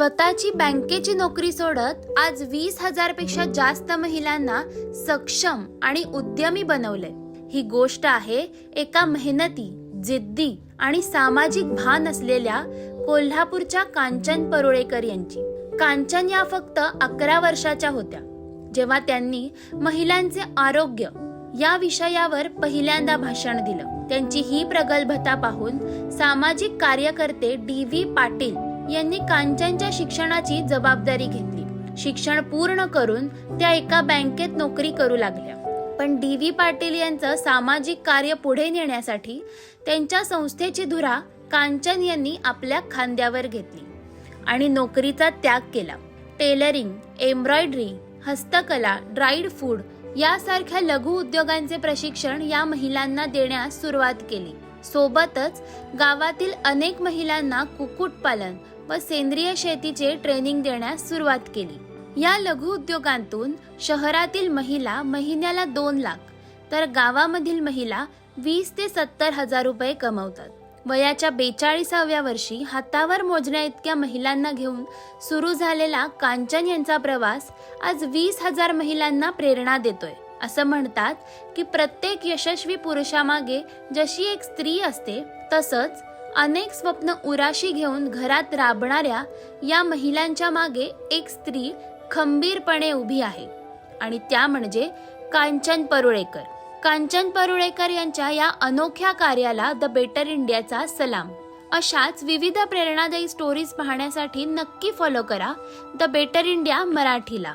स्वतःची बँकेची नोकरी सोडत आज वीस हजारपेक्षा जास्त महिलांना सक्षम आणि उद्यमी बनवलंय. ही गोष्ट आहे एका मेहनती जिद्दी आणि सामाजिक भान असलेल्या कोल्हापूरच्या कांचन परुळेकर यांची. कांचन या फक्त अकरा वर्षाच्या होत्या. जेव्हा त्यांनी महिलांचे आरोग्य या विषयावर पहिल्यांदा भाषण दिलं त्यांची ही प्रगल्भता पाहून सामाजिक कार्यकर्ते डी व्ही पाटील यांनी कांचनच्या शिक्षणाची जबाबदारी घेतली. शिक्षण पूर्ण करून त्या एका बँकेत नोकरी करू लागल्या. पण डी व्ही पाटील यांचं सामाजिक कार्य पुढे नेण्यासाठी त्यांच्या संस्थेची धुरा कांचन यांनी आपल्या खांद्यावर घेतली आणि नोकरीचा त्याग केला. टेलरिंग एम्ब्रॉयडरी हस्तकला ड्राईड फूड यासारख्या लघु उद्योगांचे प्रशिक्षण या महिलांना देण्यास सुरुवात केली. सोबतच गावातील अनेक महिलांना कुक्कुटपालन व सेंद्रिय शेतीचे ट्रेनिंग देण्यास सुरुवात केली. या लघु उद्योगांतून शहरातील महिला महिन्याला दोन लाख तर गावामधील महिला वीस ते सत्तर हजार रुपये कमवतात. वयाच्या बेचाळीसाव्या वर्षी हातावर मोजण्या इतक्या महिलांना घेऊन सुरू झालेला कांचन यांचा प्रवास आज वीस हजार महिलांना प्रेरणा देतोय. असं म्हणतात की प्रत्येक यशस्वी पुरुषामागे जशी एक स्त्री असते तसंच अनेक स्वप्न उराशी घेऊन घरात राबणाऱ्या या महिलांच्या मागे एक स्त्री खंबीरपणे उभी आहे. आणि त्या म्हणजे कांचन परुळेकर. कांचन परुळेकर यांच्या या अनोख्या कार्याला द बेटर इंडियाचा सलाम. अशाच विविध प्रेरणादायी स्टोरीज पाहण्यासाठी नक्की फॉलो करा द बेटर इंडिया मराठीला.